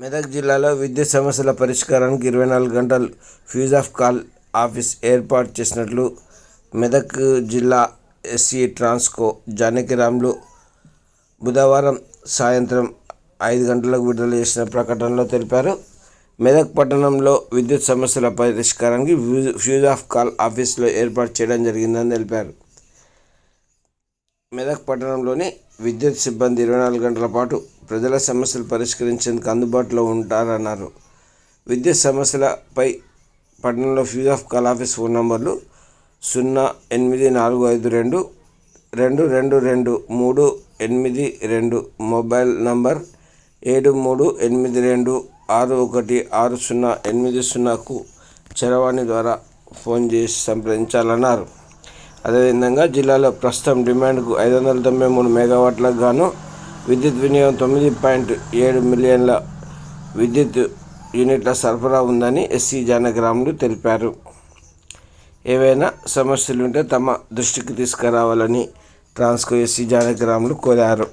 మెదక్ జిల్లాలో విద్యుత్ సమస్యల పరిష్కారానికి ఇరవై నాలుగు గంటలు ఫ్యూజ్ ఆఫ్ కాల్ ఆఫీస్ ఏర్పాటు చేసినట్లు మెదక్ జిల్లా ఎస్సీ ట్రాన్స్కో జానకిరామ్లు బుధవారం సాయంత్రం ఐదు గంటలకు విడుదల చేసిన ప్రకటనలో తెలిపారు. మెదక్ పట్టణంలో విద్యుత్ సమస్యల పరిష్కారానికి ఫ్యూజ్ ఆఫ్ కాల్ ఆఫీస్లో ఏర్పాటు చేయడం జరిగిందని తెలిపారు. మెదక్ పట్టణంలోని విద్యుత్ సిబ్బంది ఇరవై నాలుగు గంటల పాటు ప్రజల సమస్యలు పరిష్కరించేందుకు అందుబాటులో ఉంటారన్నారు. విద్యుత్ సమస్యలపై పట్టణంలో fuse off call office phone నంబర్లు సున్నా ఎనిమిది నాలుగు ఐదు రెండు రెండు రెండు రెండు మూడు ఎనిమిది రెండు మొబైల్ నంబర్ ఏడు మూడు ఎనిమిది రెండు ఆరు ఒకటి ఆరు సున్నా ఎనిమిది సున్నాకు చరవాణి ద్వారా ఫోన్ చేసి సంప్రదించాలన్నారు. అదేవిధంగా జిల్లాలో ప్రస్తుతం డిమాండ్కు ఐదు వందల తొంభై మూడు మెగావాట్లకు గాను విద్యుత్ వినియోగం తొమ్మిది పాయింట్ ఏడు మిలియన్ల విద్యుత్ యూనిట్ల సరఫరా ఉందని ఎస్సీ జానగ్రాములు తెలిపారు. ఏవైనా సమస్యలుంటే తమ దృష్టికి తీసుకురావాలని ట్రాన్స్కో ఎస్సీ జానగ్రాములు కోరారు.